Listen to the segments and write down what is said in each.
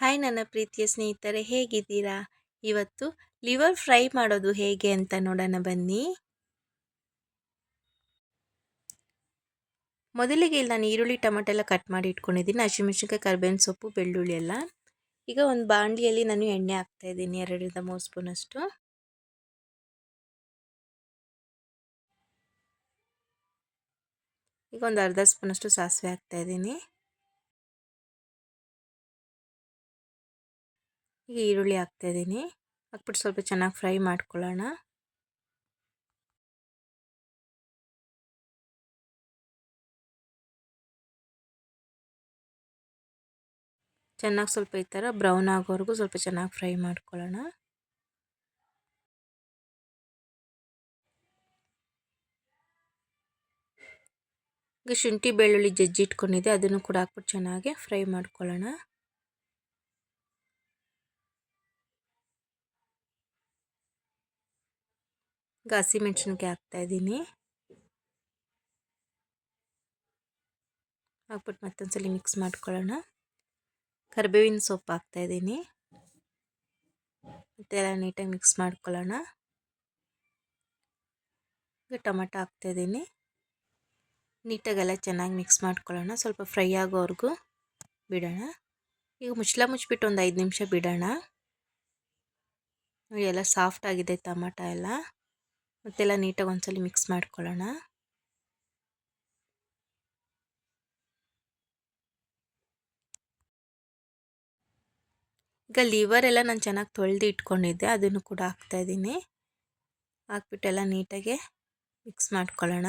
Hi ನನ್ನ ಪ್ರೀತಿಯ ಸ್ನೇಹಿತರೆ, ಹೇಗಿದ್ದೀರಾ? ಇವತ್ತು ಲಿವರ್ ಫ್ರೈ ಮಾಡೋದು ಹೇಗೆ ಅಂತ ನೋಡೋಣ ಬನ್ನಿ. ಮೊದಲಿಗೆ ಇಲ್ಲಿ ನಾನು ಈರುಳ್ಳಿ, ಟೊಮೆಟೊ ಎಲ್ಲ ಕಟ್ ಮಾಡಿ ಇಟ್ಕೊಂಡಿದ್ದೀನಿ. ಹಸಿಮೆಣಸಿನ್ಕಾಯಿ ಕರ್ಬೇವಿನ ಸೊಪ್ಪು, ಬೆಳ್ಳುಳ್ಳಿ ಎಲ್ಲ. ಈಗ ಒಂದು ಬಾಂಡ್ಲಿಯಲ್ಲಿ ನಾನು ಎಣ್ಣೆ ಹಾಕ್ತಾ ಇದ್ದೀನಿ, ಎರಡರಿಂದ ಮೂರು ಸ್ಪೂನಷ್ಟು. ಈಗ ಒಂದು ಅರ್ಧ ಸ್ಪೂನಷ್ಟು ಸಾಸಿವೆ ಹಾಕ್ತಾ ಈಗ ಈರುಳ್ಳಿ ಹಾಕ್ತಾಯಿದ್ದೀನಿ. ಹಾಕ್ಬಿಟ್ಟು ಸ್ವಲ್ಪ ಚೆನ್ನಾಗಿ ಫ್ರೈ ಮಾಡ್ಕೊಳ್ಳೋಣ. ಚೆನ್ನಾಗಿ ಸ್ವಲ್ಪ ಈ ಥರ ಬ್ರೌನ್ ಆಗೋವರೆಗೂ ಸ್ವಲ್ಪ ಚೆನ್ನಾಗಿ ಫ್ರೈ ಮಾಡ್ಕೊಳ್ಳೋಣ. ಈಗ ಶುಂಠಿ ಬೆಳ್ಳುಳ್ಳಿ ಜಜ್ಜಿಟ್ಕೊಂಡಿದೆ ಅದನ್ನು ಕೂಡ ಹಾಕ್ಬಿಟ್ಟು ಚೆನ್ನಾಗಿ ಫ್ರೈ ಮಾಡ್ಕೊಳ್ಳೋಣ. ಈಗ ಹಸಿಮೆಣ್ಸಿನ್ಕಾಯಿ ಹಾಕ್ತಾಯಿದ್ದೀನಿ ಹಾಕ್ಬಿಟ್ಟು ಮತ್ತೊಂದ್ಸಲಿ ಮಿಕ್ಸ್ ಮಾಡ್ಕೊಳ್ಳೋಣ. ಕರಿಬೇವಿನ ಸೊಪ್ಪು ಹಾಕ್ತಾಯಿದ್ದೀನಿ ಮತ್ತೆಲ್ಲ ನೀಟಾಗಿ ಮಿಕ್ಸ್ ಮಾಡ್ಕೊಳ್ಳೋಣ. ಈಗ ಟೊಮೆಟೊ ಹಾಕ್ತಾಯಿದ್ದೀನಿ ನೀಟಾಗೆಲ್ಲ ಚೆನ್ನಾಗಿ ಮಿಕ್ಸ್ ಮಾಡ್ಕೊಳ್ಳೋಣ. ಸ್ವಲ್ಪ ಫ್ರೈ ಆಗೋವರೆಗೂ ಬಿಡೋಣ. ಈಗ ಮುಚ್ಚಲ ಮುಚ್ಚಿಬಿಟ್ಟು ಒಂದು ಐದು ನಿಮಿಷ ಬಿಡೋಣ. ಎಲ್ಲ ಸಾಫ್ಟ್ ಆಗಿದೆ ಟೊಮೆಟೊ ಎಲ್ಲ. ಮತ್ತೆಲ್ಲ ನೀಟಾಗಿ ಒಂದ್ಸಲ ಮಿಕ್ಸ್ ಮಾಡ್ಕೊಳ್ಳೋಣ. ಈಗ ಎಲ್ಲ ನಾನು ಚೆನ್ನಾಗಿ ತೊಳೆದು ಇಟ್ಕೊಂಡಿದ್ದೆ, ಅದನ್ನು ಕೂಡ ಹಾಕ್ತಾಯಿದ್ದೀನಿ ಹಾಕ್ಬಿಟ್ಟೆಲ್ಲ ನೀಟಾಗೆ ಮಿಕ್ಸ್ ಮಾಡ್ಕೊಳ್ಳೋಣ.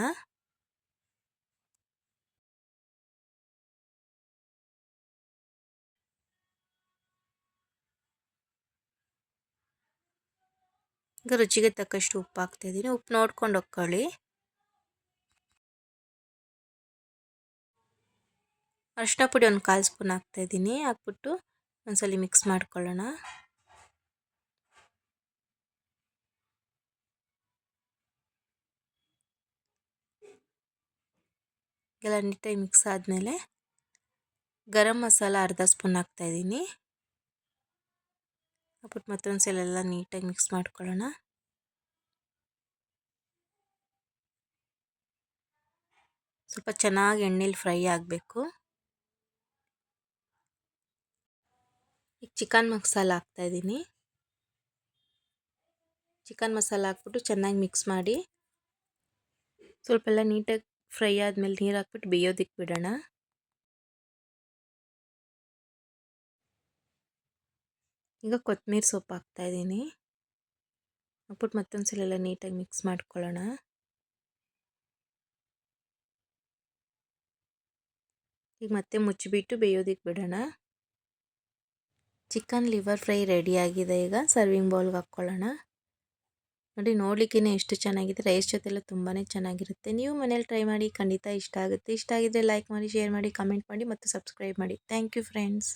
ಈಗ ರುಚಿಗೆ ತಕ್ಕಷ್ಟು ಉಪ್ಪು ಹಾಕ್ತಾಯಿದ್ದೀನಿ ಉಪ್ಪು ನೋಡ್ಕೊಂಡು ಹೊಕ್ಕೊಳ್ಳಿ ಅರಿಶಿನ ಪುಡಿ ಒಂದು ಕಾಲು ಸ್ಪೂನ್ ಹಾಕ್ತಾಯಿದ್ದೀನಿ ಹಾಕ್ಬಿಟ್ಟು ಒಂದ್ಸಲಿ ಮಿಕ್ಸ್ ಮಾಡ್ಕೊಳ್ಳೋಣ. ಎಲ್ಲ ನೀಟಾಗಿ ಮಿಕ್ಸ್ ಆದಮೇಲೆ ಗರಂ ಮಸಾಲ ಅರ್ಧ ಸ್ಪೂನ್ ಹಾಕ್ತಾಯಿದ್ದೀನಿ ಹಾಕ್ಬಿಟ್ಟು ಮತ್ತೊಂದು ಸಲ ಎಲ್ಲ ನೀಟಾಗಿ ಮಿಕ್ಸ್ ಮಾಡ್ಕೊಳ್ಳೋಣ. ಸ್ವಲ್ಪ ಚೆನ್ನಾಗಿ ಎಣ್ಣೆಲಿ ಫ್ರೈ ಆಗಬೇಕು. ಈಗ ಚಿಕನ್ ಮಸಾಲ ಹಾಕ್ತಾಯಿದ್ದೀನಿ ಚಿಕನ್ ಮಸಾಲ ಹಾಕ್ಬಿಟ್ಟು ಚೆನ್ನಾಗಿ ಮಿಕ್ಸ್ ಮಾಡಿ ಸ್ವಲ್ಪ ಎಲ್ಲ ನೀಟಾಗಿ ಫ್ರೈ ಆದಮೇಲೆ ನೀರು ಹಾಕ್ಬಿಟ್ಟು ಬೇಯೋದಿಕ್ಕೆ ಬಿಡೋಣ. ಈಗ ಕೊತ್ತಂಬರಿ ಸೊಪ್ಪು ಹಾಕ್ತಾಯಿದ್ದೀನಿ ಹಾಕ್ಬಿಟ್ಟು ಮತ್ತೊಂದು ಸಲ ಎಲ್ಲ ನೀಟಾಗಿ ಮಿಕ್ಸ್ ಮಾಡ್ಕೊಳ್ಳೋಣ. ಈಗ ಮತ್ತೆ ಮುಚ್ಚಿಬಿಟ್ಟು ಬೇಯೋದಕ್ಕೆ ಬಿಡೋಣ. ಚಿಕನ್ ಲಿವರ್ ಫ್ರೈ ರೆಡಿಯಾಗಿದೆ ಈಗ. ಸರ್ವಿಂಗ್ ಬೌಲ್ಗೆ ಹಾಕ್ಕೊಳ್ಳೋಣ. ನೋಡಿ ನೋಡ್ಲಿಕ್ಕೇ ಎಷ್ಟು ಚೆನ್ನಾಗಿದೆ. ರೈಸ್ ಜೊತೆಲ್ಲ ತುಂಬಾ ಚೆನ್ನಾಗಿರುತ್ತೆ. ನೀವು ಮನೇಲಿ ಟ್ರೈ ಮಾಡಿ ಖಂಡಿತ ಇಷ್ಟ ಆಗುತ್ತೆ. ಇಷ್ಟ ಆಗಿದ್ರೆ ಲೈಕ್ ಮಾಡಿ, ಶೇರ್ ಮಾಡಿ, ಕಮೆಂಟ್ ಮಾಡಿ ಮತ್ತು ಸಬ್ಸ್ಕ್ರೈಬ್ ಮಾಡಿ. Thank you friends.